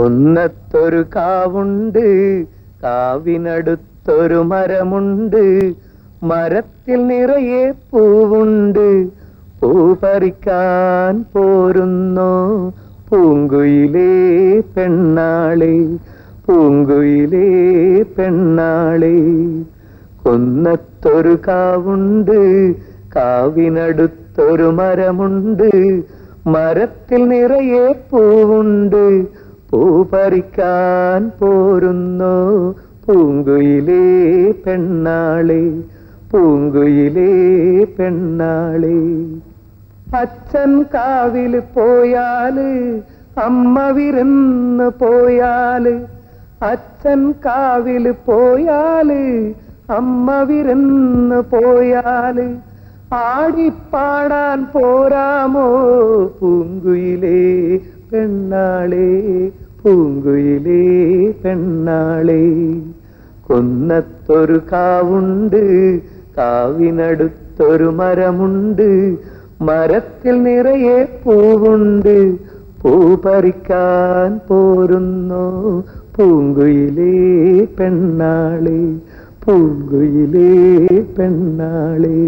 കുന്നത്തൊരു കാവുണ്ട് കാവിനടുത്തൊരു മരമുണ്ട്. മരത്തിൽ നിറയെ പൂവുണ്ട്. പൂ പറിക്കാൻ പോരുന്നു? പൂങ്കുയിലേ പെണ്ണാളെ പൂങ്കുയിലേ പെണ്ണാളെ. കൊന്നത്തൊരു കാവുണ്ട് കാവിനടുത്തൊരു മരമുണ്ട്. മരത്തിൽ നിറയെ പൂവുണ്ട്. പൂ പോരുന്നു പൂങ്കുയിലെ പെണ്ണാളെ പൂങ്കുയിലേ പെണ്ണാളെ. അച്ഛൻ കാവിൽ പോയാൽ അമ്മ വിരുന്ന് പോയാൽ അച്ഛൻ കാവിൽ പോയാൽ അമ്മ വിരുന്ന് പോയാൽ. ആടിപ്പാടാൻ പോരാമോ പൂങ്കുയിലേ പെണ്ണാളെ? പൂങ്കുയിലേ പെണ്ണാളെ കൊന്നത്തൊരു കാവുണ്ട് കാവിനടുത്തൊരു മരമുണ്ട് മരത്തിൽ നിറയെ പൂവുണ്ട് പൂ പറിക്കാൻ പോരുന്നു പൂങ്കുയിലേ പെണ്ണാളെ പൂങ്കുയിലേ പെണ്ണാളെ.